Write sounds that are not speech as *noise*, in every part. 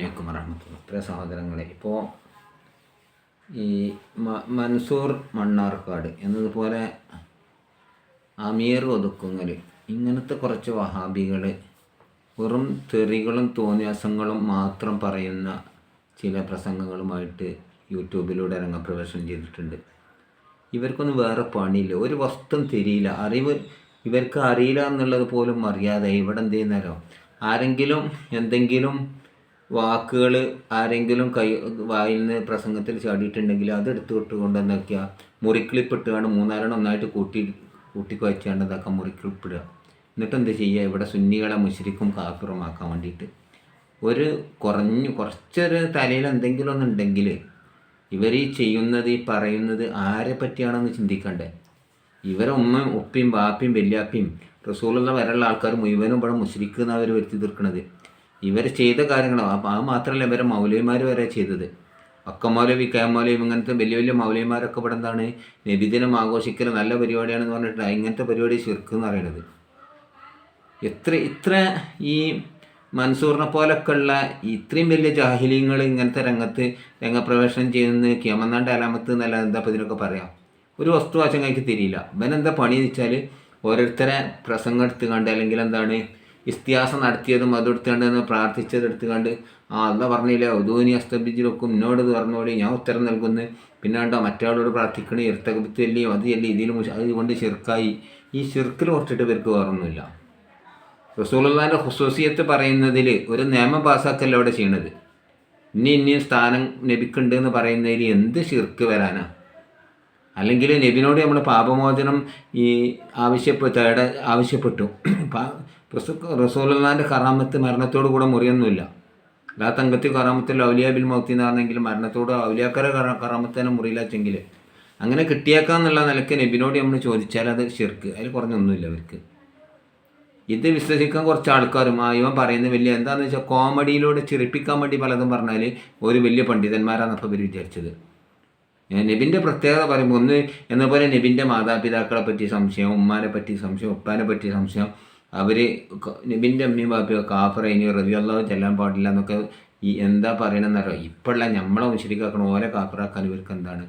അലൈക്കും വറഹമത്തുള്ള പ്രിയ സഹോദരങ്ങളെ ഇപ്പോൾ ഈ മൻസൂർ മണ്ണാർക്കാട് എന്നതുപോലെ അമീർ ഒതുക്കുങ്ങൽ ഇങ്ങനത്തെ കുറച്ച് വഹാബികൾ വെറും തെറികളും തോന്നിയാസങ്ങളും മാത്രം പറയുന്ന ചില പ്രസംഗങ്ങളുമായിട്ട് യൂട്യൂബിലൂടെ രംഗപ്രവേശനം ചെയ്തിട്ടുണ്ട്. ഇവർക്കൊന്നും വേറെ പണിയില്ല. ഒരു വസ്തും തിരിയില്ല. അറിവ് ഇവർക്ക് അറിയില്ല എന്നുള്ളത് പോലും അറിയാതെ ഇവിടെ എന്ത് ചെയ്യുന്നാലോ ആരെങ്കിലും എന്തെങ്കിലും വാക്കുകൾ ആരെങ്കിലും കൈ വായിൽ നിന്ന് പ്രസംഗത്തിൽ ചാടിയിട്ടുണ്ടെങ്കിൽ അത് എടുത്തു വിട്ടുകൊണ്ടെന്നൊക്കെയാ മുറിക്ലിപ്പിട്ടുകൊണ്ട് മൂന്നാലെണ്ണം ഒന്നായിട്ട് കൂട്ടി കൂട്ടിക്കുവച്ചാണ്ട് ഇതാക്കാൻ മുറിക്ലിപ്പിടുക എന്നിട്ട് എന്ത് ചെയ്യുക? ഇവിടെ സുന്നികളെ മുശരിക്കും കാഫിറുമാക്കാൻ വേണ്ടിയിട്ട്. ഒരു കുറഞ്ഞു കുറച്ചൊരു തലയിൽ എന്തെങ്കിലും ഒന്നുണ്ടെങ്കിൽ ഇവർ ഈ ചെയ്യുന്നത് ഈ പറയുന്നത് ആരെ പറ്റിയാണെന്ന് ചിന്തിക്കണ്ടേ? ഇവരെ ഉമ്മയും ഉപ്പയും ബാപ്പയും വല്യാപ്പയും റസൂലുള്ള വരെയുള്ള ആൾക്കാർ മുഴുവനും ഇവിടെ മുശ്രിക്കുന്ന അവർ വരുത്തി തീർക്കണത്. ഇവർ ചെയ്ത കാര്യങ്ങളോ. അപ്പം അത് മാത്രമല്ല ഇവരെ മൗലവിമാർ വരെ ചെയ്തത്. അക്ക മൗലവി കെ മൗലവി ഇങ്ങനത്തെ വലിയ വലിയ മൗലവിമാരൊക്കെ ഇവിടെ എന്താണ് നബിദിനം ആഘോഷിക്കൽ നല്ല പരിപാടിയാണെന്ന് പറഞ്ഞിട്ട് ഇങ്ങനത്തെ പരിപാടി ശിർക്ക് എന്ന് പറയുന്നത് എത്ര ഇത്ര ഈ മൻസൂറിനെ പോലൊക്കെ ഉള്ള ഇത്രയും വലിയ ജാഹിലീങ്ങൾ ഇങ്ങനത്തെ രംഗത്ത് രംഗപ്രവേശനം ചെയ്യുന്ന കേമന്നാണ്ട് അലാമത്ത് എന്നല്ല എന്താ ഇതിനൊക്കെ പറയാം. ഒരു വസ്തു വാചകങ്ങൾക്ക് തിരിയില്ല. ഇവൻ എന്താ പണി എന്ന് വെച്ചാൽ ഓരോരുത്തരെ പ്രസംഗം എടുത്തുകൊണ്ട് അല്ലെങ്കിൽ എന്താണ് ഇസ്തിഹാസം നടത്തിയതും അതെടുത്തുകൊണ്ട് എന്ന് പ്രാർത്ഥിച്ചത് എടുത്തുകൊണ്ട് ആ അല്ല പറഞ്ഞില്ല ഉദൂനി അസ്തബിജിലൊക്കും എന്നോട് പറഞ്ഞോളി ഞാൻ ഉത്തരം നൽകുന്നു. പിന്നെ കണ്ടോ മറ്റാളോട് പ്രാർത്ഥിക്കണേ ഇർത്തകത്ത് ചെല്ലിയും അത് ചെല്ലി ഇതിലും അതുകൊണ്ട് ചെറുക്കായി ഈ ചെറുക്കിൽ കുറച്ചിട്ട് പേർക്ക് വേറൊന്നുമില്ല. റസൂലുള്ളാന്റെ ഹുസൂസിയത്ത് പറയുന്നതിൽ ഒരു നിയമം പാസ്സാക്കല്ല അവിടെ ചെയ്യണത്? ഇനി ഇനി സ്ഥാനം ലഭിക്കുന്നുണ്ട് എന്ന് പറയുന്നതിൽ എന്ത് ശിർക്ക് വരാനാ? അല്ലെങ്കിൽ നബിനോട് നമ്മൾ പാപമോചനം ഈ ആവശ്യപ്പെട്ട. ആവശ്യപ്പെട്ടു *clears throat* റസൂലുള്ളാന്റെ കറാമത്ത് മരണത്തോടു കൂടെ മുറിയൊന്നുമില്ല. ലാ തങ്കത്തി കറാമത്തിൽ ഔലിയ ബിൽ മൗത്തി എന്ന് പറഞ്ഞെങ്കിൽ മരണത്തോട് ഔലിയാക്കര കറാമത്തേനെ മുറിയില്ലാച്ചെങ്കിൽ അങ്ങനെ കിട്ടിയേക്കാന്നുള്ള നിലയ്ക്ക് നബിനോട് നമ്മൾ ചോദിച്ചാൽ അത് ഷിർക്ക് അതിൽ കുറഞ്ഞൊന്നുമില്ല അവർക്ക്. ഇത് വിശ്വസിക്കാൻ കുറച്ച് ആൾക്കാരും ആ ഇവൻ പറയുന്ന വലിയ എന്താണെന്ന് വെച്ചാൽ കോമഡിയിലൂടെ ചിരിപ്പിക്കാൻ വേണ്ടി പലതും പറഞ്ഞാൽ ഒരു വലിയ പണ്ഡിതന്മാരാണ് അപ്പോൾ ഇവർ വിചാരിച്ചത്. നബിന്റെ പ്രത്യേകത പറയുമ്പോൾ ഒന്ന് എന്ന പോലെ നബിന്റെ മാതാപിതാക്കളെ പറ്റി സംശയം ഉമ്മാനെ പറ്റി സംശയം ഉപ്പാനെ പറ്റി സംശയം അവർ നബിന്റെ അമ്മയും ബാപ്പയോ കാഫറൈനി റബിയല്ലാതെ ചെല്ലാൻ പാടില്ല എന്നൊക്കെ ഈ എന്താ പറയണമെന്നറിയോ ഇപ്പോഴുള്ള നമ്മളെ മുശരിക്കാക്കണം ഓരോ കാഫറാക്കാൻ ഇവർക്ക് എന്താണ്?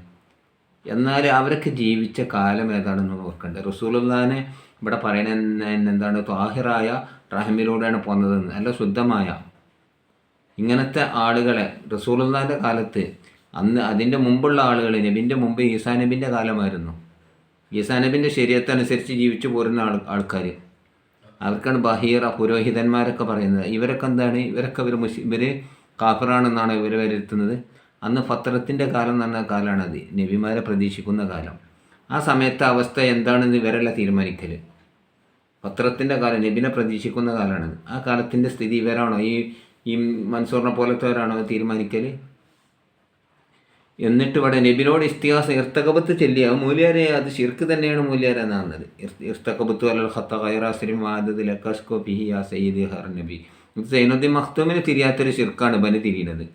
എന്നാൽ അവരൊക്കെ ജീവിച്ച കാലം ഏതാണെന്ന് ഓർക്കേണ്ടത് റസൂലുല്ലാനെ ഇവിടെ പറയണ എന്താണ്? ത്വാഹിറായ റഹമിലൂടെയാണ് പോകുന്നതെന്ന് നല്ല ശുദ്ധമായ ഇങ്ങനത്തെ ആളുകളെ റസൂലുല്ലാന്റെ കാലത്ത് അന്ന് അതിന്റെ മുമ്പുള്ള ആളുകൾ നബിന്റെ മുമ്പ് ഈസാ നബിന്റെ കാലമായിരുന്നു. ഈസാ നബിന്റെ ശരീരത്തനുസരിച്ച് ജീവിച്ചു പോരുന്ന ആൾ ആൾക്കാർ. അവർക്കാണ് ബഹീറ പുരോഹിതന്മാരൊക്കെ പറയുന്നത്. ഇവരൊക്കെ എന്താണ്? ഇവരൊക്കെ ഇവർ മുസ് ഇവർ കാഫറാണെന്നാണ് ഇവർ വരുത്തുന്നത് അന്ന് ഫത്രത്തിന്റെ കാലം എന്ന് പറഞ്ഞ കാലമാണത് നബിമാരെ പ്രതീക്ഷിക്കുന്ന കാലം. ആ സമയത്തെ അവസ്ഥ എന്താണെന്ന് ഇവരല്ല തീരുമാനിക്കൽ പത്രത്തിന്റെ കാലം നബിനെ പ്രതീക്ഷിക്കുന്ന കാലമാണ് ആ കാലത്തിന്റെ സ്ഥിതി ഇവരാണോ? ഈ ഈ മൻസൂറിനെ പോലത്തെവരാണോ തീരുമാനിക്കൽ എന്നിട്ട് ഇവിടെ നബിനോട് ഇസ്തിഹാസ ഇർത്തകബത്ത് ചെല്ലിയ. മൂല്യാരെ അത് ശിർക്ക് തന്നെയാണ് മൂല്യാരെന്നാകുന്നത് ഇർത്തകബത്ത് അല്ല ഖത്ത ഖൈറാസിലും ആ സയ്യിദ് ഹർ നബി. സൈനുദ്ദീൻ മഖ്തൂമിന് തിരിയാത്തൊരു ശിർക്കാണ് ബന് തിരിയുന്നത്.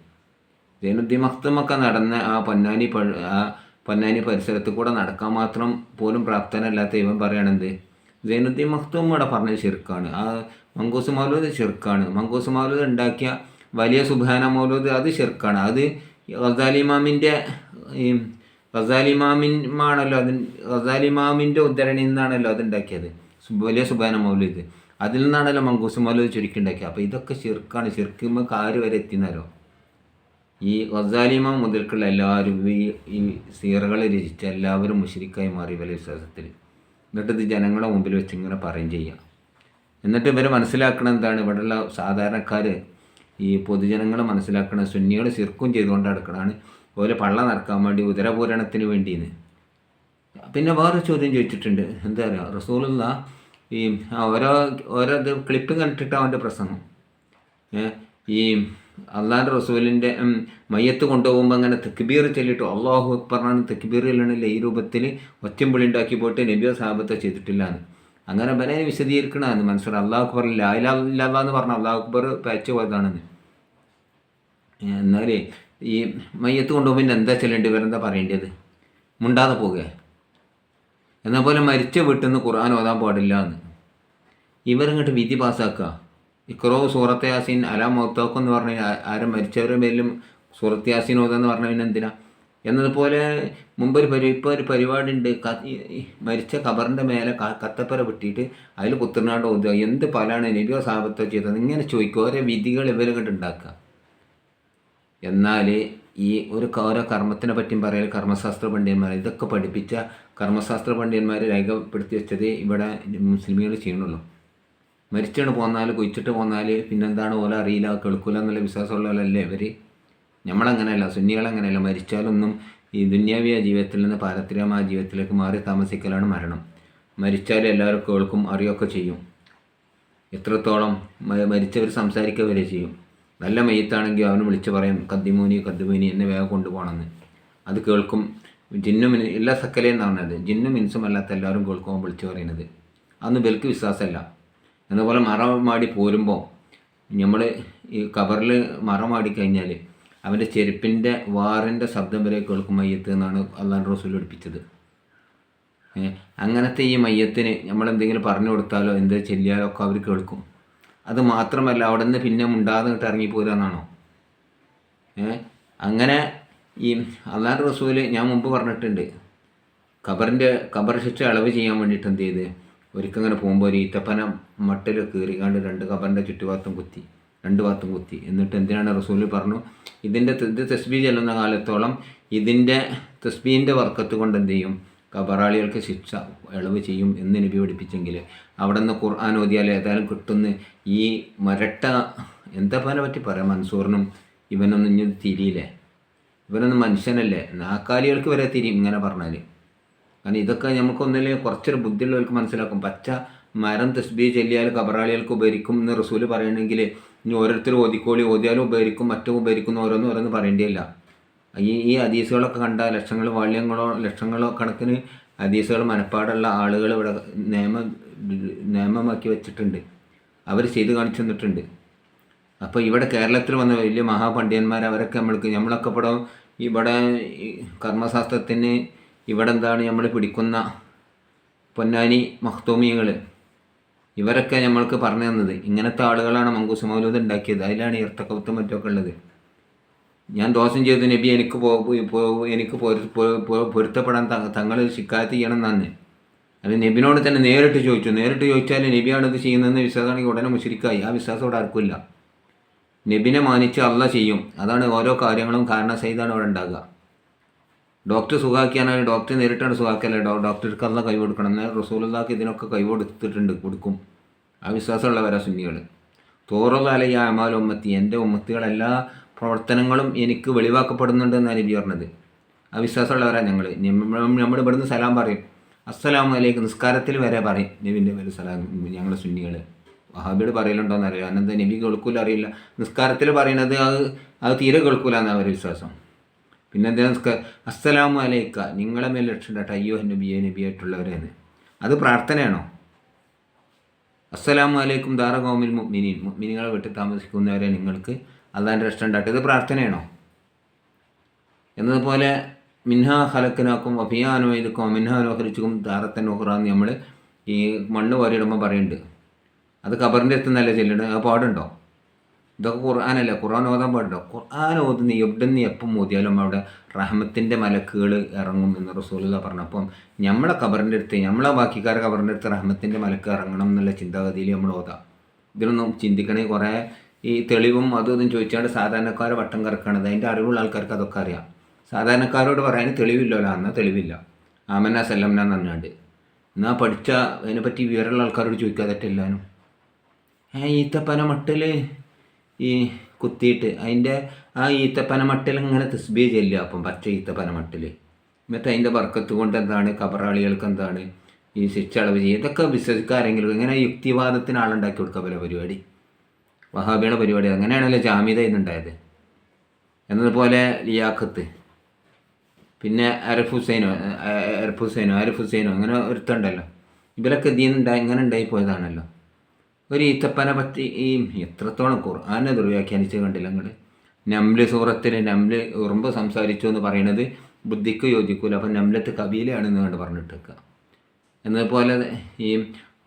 സൈനുദ്ദീൻ മഖ്തൂമൊക്കെ നടന്ന ആ പൊന്നാനി ആ പൊന്നാനി പരിസരത്ത് കൂടെ നടക്കാൻ മാത്രം പോലും പ്രാപ്തനല്ലാത്ത ഇവൻ പറയണത് സൈനുദ്ദീൻ മഖ്തൂം ഇവിടെ പറഞ്ഞത് ശിർക്കാണ്. ആ മങ്കൂസ് മൗലൂദ് ശിർക്കാണ്. മങ്കൂസ് മൗലൂദ് ഉണ്ടാക്കിയ വലിയ സുബാന മൗലൂദ് അത് ശിർക്കാണ്. അത് ഗസാലിമാമിന്റെ ഈ ഗസാലിമാമിനാണല്ലോ അതിന് ഗസാലിമാമിന്റെ ഉദ്ധരണിയിൽ നിന്നാണല്ലോ അത് ഉണ്ടാക്കിയത്. വലിയ സുബാന മൗലിത് അതിൽ നിന്നാണല്ലോ മങ്കൂസ് മൗലൂദ് ചുരുക്കി ഉണ്ടാക്കിയത്. അപ്പോൾ ഇതൊക്കെ ചെറുക്കാണ് ചെറുക്കുമ്പോൾ കാര് വരെ എത്തിയെന്നാരോ ഈ ഗസാലിമ മുതൽക്കുള്ള എല്ലാവരും ഈ ഈ സീറകൾ രചിച്ച എല്ലാവരും മുഷരിക്കായി മാറി വലിയ വിശ്വാസത്തിൽ. എന്നിട്ട് ജനങ്ങളുടെ മുമ്പിൽ വെച്ച് ഇങ്ങനെ പറയും ചെയ്യാം. എന്നിട്ട് ഇവർ മനസ്സിലാക്കണം എന്താണ്? ഇവിടെയുള്ള സാധാരണക്കാർ ഈ പൊതുജനങ്ങൾ മനസ്സിലാക്കണ സുന്നികൾ ശിർക്കും ചെയ്തുകൊണ്ട് നടക്കണതാണ്. അതുപോലെ പള്ള നടക്കാൻ വേണ്ടി ഉദരപൂരണത്തിന് വേണ്ടിയെന്ന് പിന്നെ വേറെ ചോദ്യം ചോദിച്ചിട്ടുണ്ട്. എന്താ പറയുക റസൂലുള്ള ഈ ഓരോ ഓരോ ഇത് ക്ലിപ്പ് കണ്ടിട്ട് അവന്റെ പ്രസംഗം. ഈ അള്ളാന്റെ റസൂലിന്റെ മയ്യത്ത് കൊണ്ടുപോകുമ്പോൾ അങ്ങനെ തെക്കുബീർ ചൊല്ലിട്ട് അള്ളാഹു അക്ബറാണ് തെക്കുബീർ ചെല്ലണില്ല ഈ രൂപത്തിൽ ഒറ്റമ്പുളി ഉണ്ടാക്കി പോയിട്ട് നബിയോ സാബത്തോ ചെയ്തിട്ടില്ല എന്ന് അങ്ങനെ ബനെ വിശദീകരിക്കണമെന്ന് മനസ്സിലായി അള്ളാഹു അക്ബർ ലായിലാ എന്ന് പറഞ്ഞ അള്ളാഹു അക്ബർ പേച്ച് പോയതാണെന്ന് എന്നാലേ ഈ മയ്യത്ത് കൊണ്ടുപോകുമ്പോൾ പിന്നെ എന്താ ചെല്ലേണ്ടി ഇവരെന്താ പറയേണ്ടത്? മുണ്ടാതെ പോകുക എന്നാൽ പോലെ മരിച്ച വീട്ടിൽ നിന്ന് ഖുർആൻ ഓതാൻ പാടില്ല എന്ന്. ഇവരിങ്ങോട്ട് വിധി പാസ്സാക്കുക ഇക്രോ സൂറത്ത് യാസീൻ അല മൊത്തോക്കെന്ന് എന്ന് ആരും മരിച്ചവരുടെ പേരിലും സൂറത്ത് യാസീൻ ഓതാന്ന് പറഞ്ഞ പിന്നെ എന്തിനാ? എന്നതുപോലെ മുമ്പൊരു പരി ഇപ്പോൾ ഒരു പരിപാടി ഉണ്ട് മരിച്ച ഖബറിന്റെ മേലെ കത്തപ്പുര വെട്ടിയിട്ട് അതിൽ കുത്തിനാട് ഓതുക എന്ത് പലാണ് നബിയോ സാപത്തോ ചെയ്തത്? ഇങ്ങനെ ചോദിക്കുക ഓരോ വിധികൾ ഇവരെ കണ്ട് ഉണ്ടാക്കുക എന്നാൽ ഈ ഒരു ഓരോ കർമ്മത്തിനെ പറ്റിയും പറയൽ കർമ്മശാസ്ത്ര പണ്ഡിതന്മാർ ഇതൊക്കെ പഠിപ്പിച്ച കർമ്മശാസ്ത്ര പണ്ഡിതന്മാർ രേഖപ്പെടുത്തി വെച്ചത് ഇവിടെ മുസ്ലിമുകൾ ചെയ്യണുള്ളൂ മരിച്ചാണ് പോന്നാൽ കുഴിച്ചിട്ട് പോന്നാൽ പിന്നെന്താണ് ഓല അറിയില്ല കേൾക്കൂല എന്നുള്ള വിശ്വാസമുള്ളവരല്ലേ ഇവർ നമ്മളങ്ങനെയല്ല സുന്നികളങ്ങനെയല്ല. മരിച്ചാലൊന്നും ഈ ദുന്യാവിയ ജീവിതത്തിൽ നിന്ന് പാരത്രികമായ ജീവിതത്തിലേക്ക് മാറി താമസിക്കലാണ് മരണം. മരിച്ചാൽ എല്ലാവർക്കും കേൾക്കും അറിയുകയൊക്കെ ചെയ്യും. എത്രത്തോളം മരിച്ചവർ സംസാരിക്കുക വരെ ചെയ്യും. നല്ല മെയ്യത്താണെങ്കിൽ അവന് വിളിച്ച് പറയും കദ്ദിമൂനി കദ്ദിമൂനി എന്നെ വേഗം കൊണ്ടുപോകണമെന്ന്. അത് കേൾക്കും. ജിന്നും എല്ലാ സക്കലേ എന്നാണ് പറഞ്ഞത് ജിന്നും മിൻസും അല്ലാത്ത എല്ലാവരും കേൾക്കുമ്പോൾ വിളിച്ചു പറയുന്നത്. അന്ന് ബൽക്ക് വിശ്വാസമല്ല. എന്നപോലെ മറമാടി പോരുമ്പോൾ നമ്മൾ ഈ കവറിൽ മറമാടി കഴിഞ്ഞാൽ അവന്റെ ചെരുപ്പിന്റെ വാറിന്റെ ശബ്ദം വരെ കേൾക്കും മയ്യത്ത് എന്നാണ് അള്ളാൻ റസൂൽ പഠിപ്പിച്ചത്. അങ്ങനത്തെ ഈ മയ്യത്തിന് നമ്മൾ എന്തെങ്കിലും പറഞ്ഞു കൊടുത്താലോ എന്ത് ചെല്ലിയാലോ ഒക്കെ അവർ കേൾക്കും. അത് മാത്രമല്ല അവിടെ നിന്ന് പിന്നെ ഇറങ്ങിപ്പോരുക എന്നാണോ? ഏ അങ്ങനെ ഈ അള്ളാൻ റസൂൽ ഞാൻ മുമ്പ് പറഞ്ഞിട്ടുണ്ട്. ഖബറിന്റെ ഖബർ ശിക്ഷ അളവ് ചെയ്യാൻ വേണ്ടിയിട്ട് എന്ത് ചെയ്ത്? ഒരിക്കൽ ഇങ്ങനെ പോകുമ്പോൾ ഒരു ഈത്തപ്പന മട്ടിൽ കീറിക്കാണ്ട് രണ്ട് ഖബറിന്റെ ചുറ്റുഭാഗത്തും കുത്തി. രണ്ട് ഭാഗത്തും കുത്തി. എന്നിട്ട് എന്തിനാണ് റസൂൽ പറഞ്ഞു ഇതിന്റെ ഇത് തസ്ബീ ചെല്ലുന്ന കാലത്തോളം ഇതിന്റെ തസ്ബീന്റെ വർക്കത്ത് കൊണ്ട് എന്ത് ചെയ്യും? കബറാളികൾക്ക് ശിക്ഷ ഇളവ് ചെയ്യും എന്ന് നബി പഠിപ്പിച്ചെങ്കിൽ അവിടെ നിന്ന് ഖുർആൻ ഓതിയാൽ ഏതായാലും കിട്ടുന്ന ഈ മരട്ട എന്താ പനെ പറ്റി പറയാം? മൻസൂറിനും ഇവനൊന്നും ഇനി തിരിയില്ലേ? ഇവനൊന്നും മനുഷ്യനല്ലേ? നാക്കാലികൾക്ക് വരെ തിരിയും ഇങ്ങനെ പറഞ്ഞാൽ കാരണം ഇതൊക്കെ നമുക്കൊന്നുമില്ലെങ്കിൽ കുറച്ചൊരു ബുദ്ധിയുള്ളവർക്ക് മനസ്സിലാക്കും. പച്ച മരം തസ്ബീ ചെല്ലിയാൽ കബറാളികൾക്ക് ഉപകരിക്കും എന്ന് റസൂൽ പറയണമെങ്കിൽ ഇനി ഓരോരുത്തർ ഓതിക്കോളി ഓതിയാലും ഉപകരിക്കും മറ്റും ഉപകരിക്കുന്ന ഓരോന്നും ഓരോന്ന് പറയേണ്ടിയല്ല. ഈ ഈ ഹദീസുകളൊക്കെ കണ്ട ലക്ഷങ്ങൾ വാള്യങ്ങളോ ലക്ഷങ്ങളോ കണക്കിന് ഹദീസുകൾ മനപ്പാടുള്ള ആളുകൾ ഇവിടെ നിയമ നിയമമാക്കി വെച്ചിട്ടുണ്ട്. അവർ ചെയ്ത് കാണിച്ചു തന്നിട്ടുണ്ട്. അപ്പോൾ ഇവിടെ കേരളത്തിൽ വന്ന വലിയ മഹാപണ്ഡിതന്മാർ അവരൊക്കെ നമ്മൾക്ക് നമ്മളൊക്കെ ഇവിടെ ഇവിടെ കർമ്മശാസ്ത്രത്തിന് ഇവിടെ എന്താണ് നമ്മൾ പിടിക്കുന്ന പൊന്നാനി മഹ്തൂമിയങ്ങൾ. ഇവരൊക്കെ നമ്മൾക്ക് പറഞ്ഞു തന്നത്. ഇങ്ങനത്തെ ആളുകളാണ് മങ്കൂസ് മൗലൂദ് ഉണ്ടാക്കിയത്. അതിലാണ് ഇർത്തക്കവത്തും മറ്റൊക്കെ ഉള്ളത്. ഞാൻ ദോഷം ചെയ്തു നബി എനിക്ക് എനിക്ക് പൊരുത്തപ്പെടാൻ തങ്ങൾ ശിക്കായത്ത് ചെയ്യണം എന്നാണ്. അത് നബിനോട് തന്നെ നേരിട്ട് ചോദിച്ചു. നേരിട്ട് ചോദിച്ചാൽ നബിയാണ് ഇത് ചെയ്യുന്നതെന്ന് വിശ്വാസമാണെങ്കിൽ ഉടനെ മുശരിക്കായി ആ വിശ്വാസം ഇവിടെ ആർക്കില്ല നബിനെ മാനിച്ച് അല്ല ചെയ്യും. അതാണ് ഓരോ കാര്യങ്ങളും കാരണസഹിതമാണ് ഇവിടെ ഉണ്ടാകുക. ഡോക്ടർ സുഖാക്കിയാണെങ്കിൽ ഡോക്ടറെ നേരിട്ടാണ് സുഖാക്കിയല്ലേ ഡോക്ടർ അല്ല കൈ കൊടുക്കണം. എന്നാൽ റസൂലുള്ളാക്ക് ഇതിനൊക്കെ കൈ കൊടുത്തിട്ടുണ്ട് കൊടുക്കും. ആ വിശ്വാസമുള്ളവരാ സുന്നികൾ തോറുള്ള അലയ അമാൽ ഉമ്മത്തി എന്റെ ഉമ്മത്തികളെല്ലാ പ്രവർത്തനങ്ങളും എനിക്ക് വെളിവാക്കപ്പെടുന്നുണ്ട് എന്നാണ് നബി പറഞ്ഞത്. ആ വിശ്വാസമുള്ളവരാ ഞങ്ങൾ നമ്മൾ ഇവിടുന്ന് സലാം പറയും. അസ്സലാമു അലൈക്കും. നിസ്കാരത്തിൽ വരെ പറയും. നബിന്റെ പേര് സലാം ഞങ്ങൾ സുന്നികൾ വഹാബിയോട് പറയലുണ്ടോയെന്ന് അറിയില്ല. അന്നെന്താ നബി കേൾക്കൂല അറിയില്ല. നിസ്കാരത്തിൽ പറയുന്നത് അത് അത് തീരെ കേൾക്കൂല എന്നാണ് അവരുടെ വിശ്വാസം. പിന്നെ അദ്ദേഹം അസ്സലാമു അലൈക്ക. നിങ്ങളെ മേൽ രക്ഷണ്ടാട്ടെ അയ്യോ നബിയെ നബിയായിട്ടുള്ളവരെന്ന് അത് പ്രാർത്ഥനയാണോ? അസ്സലാമു അലൈക്കും ദാറ കോമിൽ മുഅ്മിനീൻ. മുഅ്മിനികളെ വിട്ട് താമസിക്കുന്നവരെ നിങ്ങൾക്ക് അള്ളാന്റെ രക്ഷണ്ടാട്ടെ ഇത് പ്രാർത്ഥനയാണോ? എന്നതുപോലെ മിൻഹ ഹലക്കിനാക്കും മിൻഹാ മിൻഹാനുഹരിച്ചും ദാറത്തൻ ഉഹ്റാന്ന് നമ്മൾ ഈ മണ്ണ് വാരിയിടുമ്പോൾ പറയുന്നുണ്ട്. അത് കബറിന്റെ അടുത്ത് നല്ല ചെല്ലുണ്ട് പാടുണ്ടോ? ഇതൊക്കെ ഖുർആാനല്ല? ഖുർആൻ ഓതാൻ പാടില്ല? ഖുർആൻ ഓതുന്ന എവിടെ നിന്ന് എപ്പം ഓതിയാലും അവിടെ റഹ്മത്തിന്റെ മലക്കുകൾ ഇറങ്ങും എന്ന് റസൂലുള്ള പറഞ്ഞപ്പം നമ്മളെ കബറിന്റെ അടുത്ത് നമ്മളെ ബാക്കിക്കാരെ കബറിന്റെ അടുത്ത് റഹ്മത്തിന്റെ മലക്ക് ഇറങ്ങണം എന്നുള്ള ചിന്താഗതിയിൽ നമ്മൾ ഓതാം. ഇതിനൊന്നും ചിന്തിക്കണേ കുറേ ഈ തെളിവും അതും ഇതും ചോദിച്ചാണ്ട് സാധാരണക്കാരെ വട്ടം കറക്കണത്. അതിന്റെ അറിവുള്ള ആൾക്കാർക്ക് അതൊക്കെ അറിയാം. സാധാരണക്കാരോട് പറയാൻ തെളിവില്ലല്ലോ. എന്നാൽ തെളിവില്ല. ആമന സല്ലംന എന്ന് പറഞ്ഞാണ്ട്. എന്നാൽ പഠിച്ച അതിനെപ്പറ്റി വിവരമുള്ള ആൾക്കാരോട് ചോദിക്കാതെ എല്ലാവരും ഏ ഈത്തപ്പന മട്ടിൽ ഈ കുത്തിയിട്ട് അതിന്റെ ആ ഈത്തപ്പന മട്ടിൽ ഇങ്ങനെ തിസ്ബി ചെല്ലുക. അപ്പം പച്ച ഈത്തപ്പന മട്ടിൽ. എന്നിട്ട് അതിന്റെ വർക്കത്ത് കൊണ്ട് എന്താണ്? കബറാളികൾക്ക് എന്താണ്? ഈ ശിക്ഷ അളവ് ചെയ്യുക. ഇതൊക്കെ വിശ്വസിക്കാരെങ്കിലും ഇങ്ങനെ യുക്തിവാദത്തിന് ആളുണ്ടാക്കി കൊടുക്കുക പല പരിപാടി. വഹാബിയുടെ പരിപാടി. അങ്ങനെയാണല്ലോ ജാമ്യത ഇന്നുണ്ടായത്. എന്നതുപോലെ ലിയാഖത്ത്. പിന്നെ അരഫ് ഹുസൈനോ അരഫ് ഹുസൈനോ അരഫ് ഹുസൈനോ അങ്ങനെ ഒരുത്തുണ്ടല്ലോ ഇവരൊക്കെ ഇതിൽ നിന്നുണ്ടായി ഇങ്ങനെ ഉണ്ടായി പോയതാണല്ലോ. ഒരു ഈത്തപ്പനെ പറ്റി ഈ എത്രത്തോളം ഖുർആാനെ ദുർവ്യാഖ്യാനിച്ച് കണ്ടില്ല നിങ്ങൾ നംൽ സൂറത്തിൽ നംൽ ഉറുമ്പ് സംസാരിച്ചു എന്ന് പറയുന്നത് ബുദ്ധിക്ക് യോജിക്കൂല. അപ്പം നംലത്ത് കബീലയാണെന്ന് കണ്ട് പറഞ്ഞിട്ടേക്കുക എന്നതുപോലെ ഈ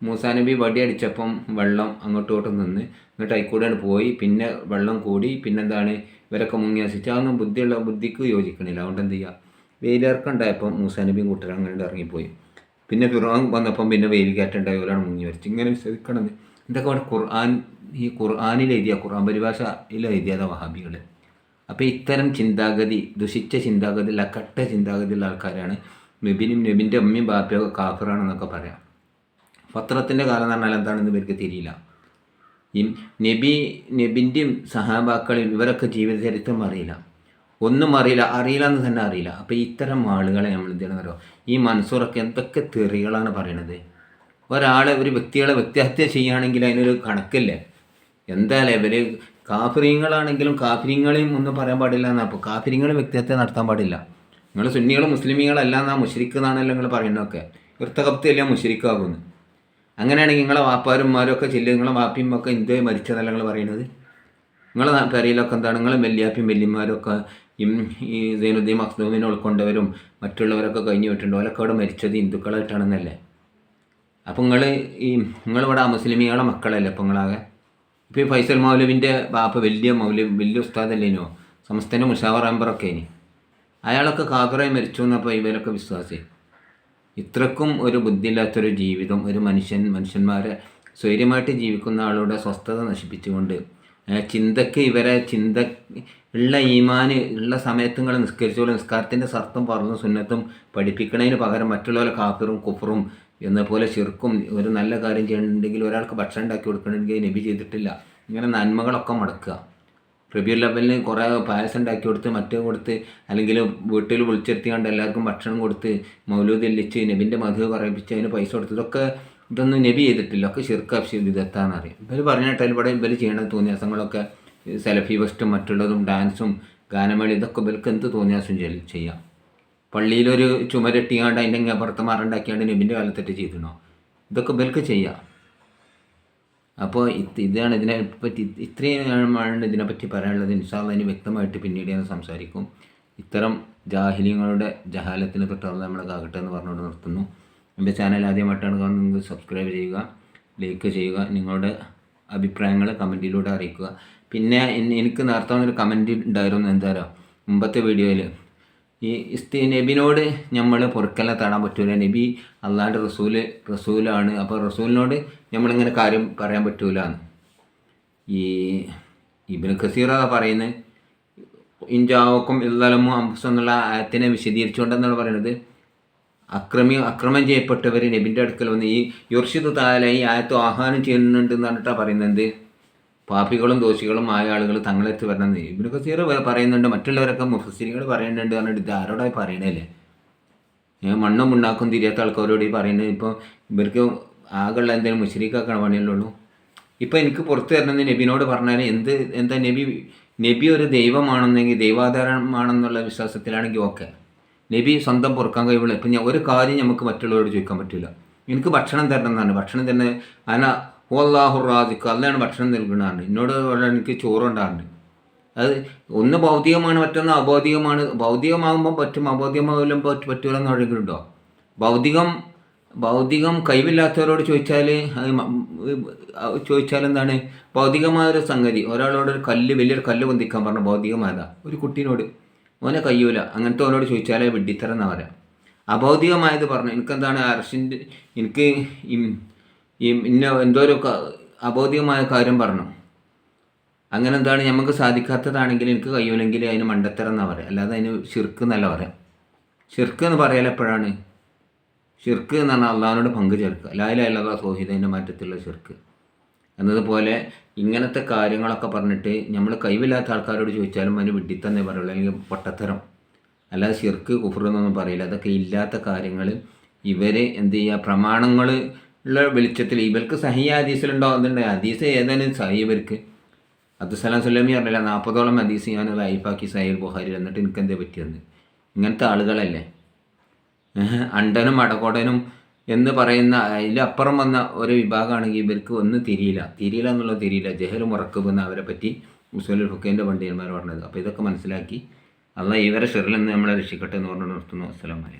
മൂസാ നബി വടി അടിച്ചപ്പം വെള്ളം അങ്ങോട്ടും ഇങ്ങോട്ടും നിന്ന് എന്നിട്ട് അയക്കൂടെയാണ് പോയി. പിന്നെ വെള്ളം കൂടി പിന്നെന്താണ്? ഇവരൊക്കെ മുങ്ങി നശിച്ച്. അതൊന്നും ബുദ്ധിയുള്ള ബുദ്ധിക്ക് യോജിക്കണില്ല. അതുകൊണ്ട് എന്ത് ചെയ്യുക വെയിലിറക്കുണ്ടായപ്പം മൂസാ നബിയും കൂട്ടരും അങ്ങനെ ഇറങ്ങിപ്പോയി. പിന്നെ ഫിറോൻ വന്നപ്പം പിന്നെ വെയിൽ കാറ്റുണ്ടായി ഒരാൾ മുങ്ങി വരച്ച് ഇങ്ങനെ വിശ്വസിക്കണം അവിടെ ഖുർആൻ? ഈ ഖുർആാനിൽ എഴുതിയ ഖുർആൻ പരിഭാഷയിൽ എഴുതിയതാ വഹാബികൾ. അപ്പോൾ ഇത്തരം ചിന്താഗതി ദുഷിച്ച ചിന്താഗതിയുള്ള കട്ട ചിന്താഗതിയുള്ള ആൾക്കാരാണ്. നബിനും നബിന്റെ അമ്മയും ബാപ്പയൊക്കെ കാഫറാണെന്നൊക്കെ പറയാം. പത്രത്തിന്റെ കാലം എന്ന് പറഞ്ഞാൽ എന്താണെന്ന് ഇവർക്ക് തിരിയില്ല. ഈ നബി നബിന്റെയും സഹാബാക്കളെയും ഇവരൊക്കെ ജീവിത ചരിത്രം അറിയില്ല. ഒന്നും അറിയില്ല അറിയില്ല എന്ന് തന്നെ അറിയില്ല. അപ്പോൾ ഇത്തരം ആളുകളെ നമ്മൾ എന്ത് ചെയ്യണമെന്നറിയോ ഈ മൻസൂറൊക്കെ എന്തൊക്കെ തെറികളാണ് പറയണത്? ഒരാളെ ഒരു വ്യക്തികളെ വ്യക്തിഹത്യ ചെയ്യുകയാണെങ്കിൽ അതിനൊരു കണക്കില്ലേ? എന്തായാലും ഇവർ കാഫിരിങ്ങളാണെങ്കിലും കാഫിരിങ്ങളെയും ഒന്നും പറയാൻ പാടില്ല എന്നാൽ അപ്പോൾ കാഫിരിങ്ങൾ വ്യക്തിഹത്യ നടത്താൻ പാടില്ല. നിങ്ങൾ സുന്നികളും മുസ്ലിമികളല്ല എന്നാ മുഷരിക്കുന്നാണല്ലോ നിങ്ങൾ പറയുന്നതൊക്കെ. വൃത്തകപ്തിയല്ല മുഷരിക്കാകുന്നു അങ്ങനെയാണെങ്കിൽ നിങ്ങളെ വാപ്പാരും ഒക്കെ ചെല്ലുക നിങ്ങളെ വാപ്പിയും ഒക്കെ ഇന്ത്യയെ മരിച്ചതല്ല നിങ്ങൾ പറയുന്നത്? നിങ്ങളെ പെരയിലൊക്കെ എന്താണ്? നിങ്ങൾ വെല്ലിയാപ്പിയും വെല്ലിമാരൊക്കെ ഈ സൈനുദ്ദീൻ മഖ്ദൂമിനെ ഉൾക്കൊണ്ടവരും മറ്റുള്ളവരൊക്കെ കഴിഞ്ഞു വിട്ടിട്ടുണ്ട് ഓലൊക്കെ അവിടെ മരിച്ചത് ഹിന്ദുക്കളായിട്ടാണെന്നല്ലേ? അപ്പോൾ നിങ്ങൾ ഈ നിങ്ങളിവിടെ മുസ്ലിമികളെ മക്കളല്ലേ? അപ്പോൾ നിങ്ങളാകെ ഇപ്പോൾ ഈ ഫൈസൽ മൗലവിന്റെ ബാപ്പ വലിയ മൗലവി വലിയ ഉസ്താദല്ലേനോ? സംസ്ഥാന മുഷാവർ അമ്പറൊക്കെ ഇനി അയാളൊക്കെ കാക്കറായി മരിച്ചു എന്നപ്പോൾ ഇവരൊക്കെ വിശ്വാസി. ഇത്രക്കും ഒരു ബുദ്ധിയില്ലാത്തൊരു ജീവിതം ഒരു മനുഷ്യൻ മനുഷ്യന്മാരെ സ്വൈര്യമായിട്ട് ജീവിക്കുന്ന ആളുടെ സ്വസ്ഥത നശിപ്പിച്ചുകൊണ്ട് ചിന്തക്ക് ഇവരെ ചിന്ത ഉള്ള ഈമാന് ഉള്ള സമയത്ത് നിങ്ങൾ നിസ്കരിച്ചോളൂ നിസ്കാരത്തിന്റെ സർത്തം പറഞ്ഞു സുന്നത്തും പഠിപ്പിക്കണതിന് പകരം മറ്റുള്ളവരെ കാപ്പിറും കുഫറും എന്നപോലെ ചെറുക്കും ഒരു നല്ല കാര്യം ചെയ്യണമെങ്കിൽ ഒരാൾക്ക് ഭക്ഷണം ഉണ്ടാക്കി കൊടുക്കണമെങ്കിൽ നബി ചെയ്തിട്ടില്ല. ഇങ്ങനെ നന്മകളൊക്കെ മടക്കുക. റബിയു ലെവലിന് കുറേ പായസം ഉണ്ടാക്കി കൊടുത്ത് മറ്റേ കൊടുത്ത് അല്ലെങ്കിൽ വീട്ടിൽ വിളിച്ചെടുത്തിയാണ്ട് എല്ലാവർക്കും ഭക്ഷണം കൊടുത്ത് മൗലൂദ് എല്ലിച്ച് നബിന്റെ മധു പറയിപ്പിച്ച് അതിന് പൈസ കൊടുത്ത് ഇതൊക്കെ ഇതൊന്നും നബി ചെയ്തിട്ടില്ല. ഒക്കെ ഷിർക്കാപ്ഷി വിധത്താന്ന് അറിയാം. ഇവർ പറഞ്ഞിട്ട് ഇവിടെ ഇവർ ചെയ്യണ തോന്നിയാസങ്ങളൊക്കെ സെലഫി ഫസ്റ്റും മറ്റുള്ളതും ഡാൻസും ഗാനമേളി ഇതൊക്കെ ഇവർക്ക് എന്ത് തോന്നിയാസം ചെയ്യാം. പള്ളിയിലൊരു ചുമരെട്ടിയാണ്ട് അതിന്റെ അപ്പുറത്ത് മറുണ്ടാക്കിയാണ്ട് നബിന്റെ കാലത്തെറ്റ് ചെയ്തിടണോ ഇതൊക്കെ ഇവർക്ക് ചെയ്യാം. അപ്പോൾ ഇതാണ് ഇതിനെ പറ്റി ഇത്രയുമാണ് ഇതിനെപ്പറ്റി പറയാനുള്ളത്. ഇൻഷാല്ല ഇനി വ്യക്തമായിട്ട് പിന്നീട് ഞാൻ സംസാരിക്കും. ഇത്തരം ജാഹിലിയങ്ങളുടെ ജഹാലത്തിന് തൊട്ടുള്ള നമ്മളെ കാകട്ടെ എന്ന് പറഞ്ഞുകൊണ്ട് നിർത്തുന്നു. എന്റെ ചാനൽ ആദ്യമായിട്ടാണ് കാണുന്നത് സബ്സ്ക്രൈബ് ചെയ്യുക ലൈക്ക് ചെയ്യുക നിങ്ങളുടെ അഭിപ്രായങ്ങൾ കമന്റിലൂടെ അറിയിക്കുക. പിന്നെ എനിക്ക് നേരത്തെ ഒരു കമന്റ് ഉണ്ടായിരുന്നു എന്താ മുമ്പത്തെ വീഡിയോയിൽ ഈ ഇസ്തി നബിനോട് നമ്മൾ പൊറുക്കലിനെ തേടാൻ പറ്റൂല. നബി അള്ളാന്റെ റസൂൽ റസൂലാണ്. അപ്പോൾ റസൂലിനോട് നമ്മളിങ്ങനെ കാര്യം പറയാൻ പറ്റൂല ഈ ഇബിന് ഖസീറ പറയുന്നത് ഇഞ്ചാവക്കും ഇല്ലലമോ അംബുസ് എന്നുള്ള ആയത്തിനെ വിശദീകരിച്ചുകൊണ്ടെന്നാണ് പറയുന്നത്. അക്രമി അക്രമം ചെയ്യപ്പെട്ടവർ നബിന്റെ അടുക്കൽ വന്ന് ഈ യുർഷിദ് താല ഈ ആയത്ത് ആഹ്വാനം ചെയ്യുന്നുണ്ട് എന്ന് പറയുന്നത്. പാപ്പികളും ദോഷികളും ആയ ആളുകൾ തങ്ങളെത്തി വരണം ഇബിന് കസീർ പറയുന്നുണ്ട് മറ്റുള്ളവരൊക്കെ മുഫസിരികൾ പറയുന്നുണ്ട് പറഞ്ഞിട്ട് ഇത് ആരോടായി പറയണല്ലേ? മണ്ണും ഉണ്ടാക്കും തിരിയാത്ത ആൾക്കാരോട് ഈ പറയുന്നത് ഇപ്പോൾ ഇവർക്ക് ആകെയുള്ള എന്തെങ്കിലും മുഷരിക്കാക്കണ പണിയല്ലുള്ളൂ ഇപ്പോൾ എനിക്ക് പുറത്തു വരണമെന്ന് നബിനോട് പറഞ്ഞാൽ എന്ത് എന്താ നബി നബി ഒരു ദൈവമാണെന്നെങ്കിൽ ദൈവാധാരമാണെന്നുള്ള വിശ്വാസത്തിലാണെങ്കിൽ ഓക്കെ. നബി സ്വന്തം പൊറുക്കാൻ കഴിവുള്ള ഇപ്പം ഞാൻ ഒരു കാര്യം നമുക്ക് മറ്റുള്ളവരോട് ചോദിക്കാൻ പറ്റില്ല എനിക്ക് ഭക്ഷണം തരണം എന്നാണ്. ഭക്ഷണം തന്നെ അന ഓല്ലാഹു റാദിക്ക് അല്ലാണ് ഭക്ഷണം നൽകുന്നതാണ് എന്നോട് എനിക്ക് ചോറുണ്ടാകുന്നുണ്ട് അത് ഒന്ന് ഭൗതികമാണ് മറ്റൊന്ന് അഭൗതികമാണ് ഭൗതികമാകുമ്പോൾ പറ്റും അഭൗതികമാകുമ്പോൾ പറ്റ പറ്റൂല എന്ന് പറയുന്നുണ്ടോ ഭൗതികം ഭൗതികം കഴിവില്ലാത്തവരോട് ചോദിച്ചാൽ ചോദിച്ചാൽ എന്താണ് ഭൗതികമായൊരു സംഗതി. ഒരാളോട് ഒരു കല്ല് വലിയൊരു കല്ല് പൊന്തിക്കാൻ പറഞ്ഞു ഭൗതികമായതാ. ഒരു കുട്ടീനോട്. ഓനെ കഴിയൂല അങ്ങനത്തെ ഓനോട് ചോദിച്ചാലേ വിഡ്ഢിത്തരം എന്നാ പറയാം. അഭൗതികമായത് പറഞ്ഞു. എനിക്കെന്താണ് അർഷിന്റെ എനിക്ക് ഈ ഇന്ന എന്തോ ഒരു കാര്യം പറഞ്ഞു. അങ്ങനെ എന്താണ് നമുക്ക് സാധിക്കാത്തതാണെങ്കിൽ എനിക്ക് കഴിയൂലെങ്കിൽ അതിന് മണ്ടത്തരം എന്നാ പറയാം. അല്ലാതെ അതിന് ഷിർക്ക് എന്നല്ല പറയാം. ഷിർക്ക് എന്ന് പറയാൻ എപ്പോഴാണ്? ഷിർക്ക് എന്ന് പറഞ്ഞാൽ അള്ളാഹിനോട് പങ്കു ചേർക്കുക. ലായില അല്ലാതെ സോഹിതന്റെ മാറ്റത്തിലുള്ള ഷിർക്ക് എന്നതുപോലെ ഇങ്ങനത്തെ കാര്യങ്ങളൊക്കെ പറഞ്ഞിട്ട് നമ്മൾ കഴിവില്ലാത്ത ആൾക്കാരോട് ചോദിച്ചാലും അതിന് വിഡ്ഢിത്തന്നേ പറയുള്ളൂ. അല്ലെങ്കിൽ പൊട്ടത്തരം. അല്ലാതെ ഷിർക്ക് കുഫർ പറയില്ല. അതൊക്കെ ഇല്ലാത്ത കാര്യങ്ങൾ ഇവർ എന്ത് ചെയ്യുക? പ്രമാണങ്ങൾ ഉള്ള വെളിച്ചത്തിൽ ഇവർക്ക് സഹി ഹദീസിലുണ്ടോ അതുണ്ട് ഹദീസ് ഏതായാലും സഹി ഇവർക്ക്. അബ്ദുസലാം സുലമി പറഞ്ഞില്ല നാൽപ്പതോളം ഹദീസ് ഞാൻ ലൈഫാക്കി സഹീൽ ബുഹാരി എന്നിട്ട് എനിക്ക് എന്തേ പറ്റിയെന്ന്. ഇങ്ങനത്തെ ആളുകളല്ലേ? അണ്ടനും അടകോടനും എന്ന് പറയുന്ന അതിലപ്പുറം വന്ന ഒരു വിഭാഗമാണെങ്കിൽ ഇവർക്ക് ഒന്നും തിരിയില്ല. തിരിയില്ല എന്നുള്ളത് തിരിയില്ല. ജഹലും ഉറക്കുമെന്ന് അവരെ പറ്റി മുസ്ലിം ഫുക്കേന്റെ പണ്ഡിതന്മാർ പറഞ്ഞത്. അപ്പോൾ ഇതൊക്കെ മനസ്സിലാക്കി അല്ല ഇവരെ ഷെറിൽ നിന്ന് നമ്മളെ രക്ഷിക്കട്ടെ എന്ന് പറഞ്ഞു നിർത്തുന്നു. അസ്സലാം